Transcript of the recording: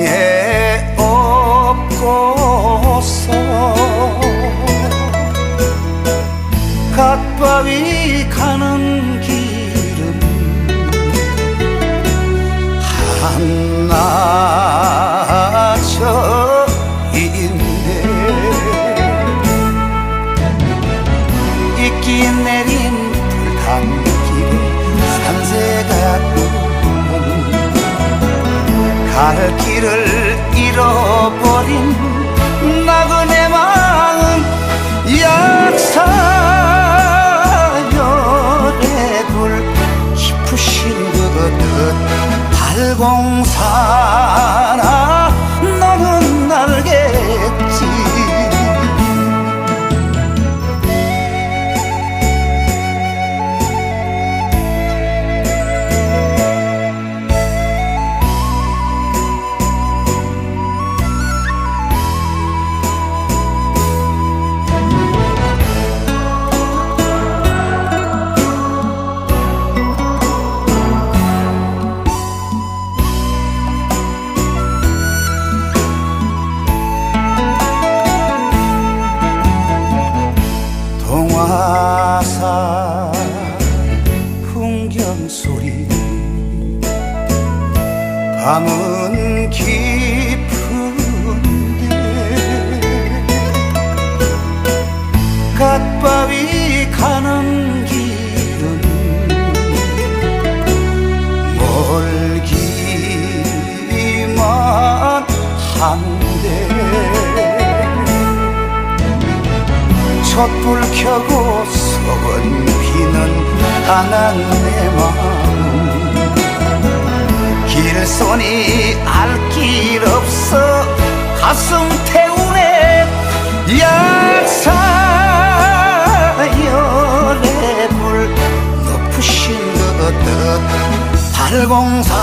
등에 업고서 갓바위 가는 길은 한나절인데. 이긴 내린 갈 길을 잃어버린 나그네 마음 약사열의 불 깊으신 그듯 발공사나 풍경 소리. 밤은 깊은데 갓바위 가는 길은 멀기만 한데 촛불 켜고 비는 강한 내 마음. 길손이 알 길 없어 가슴 태우네. 약사열의 불 높으신 그듯 발공사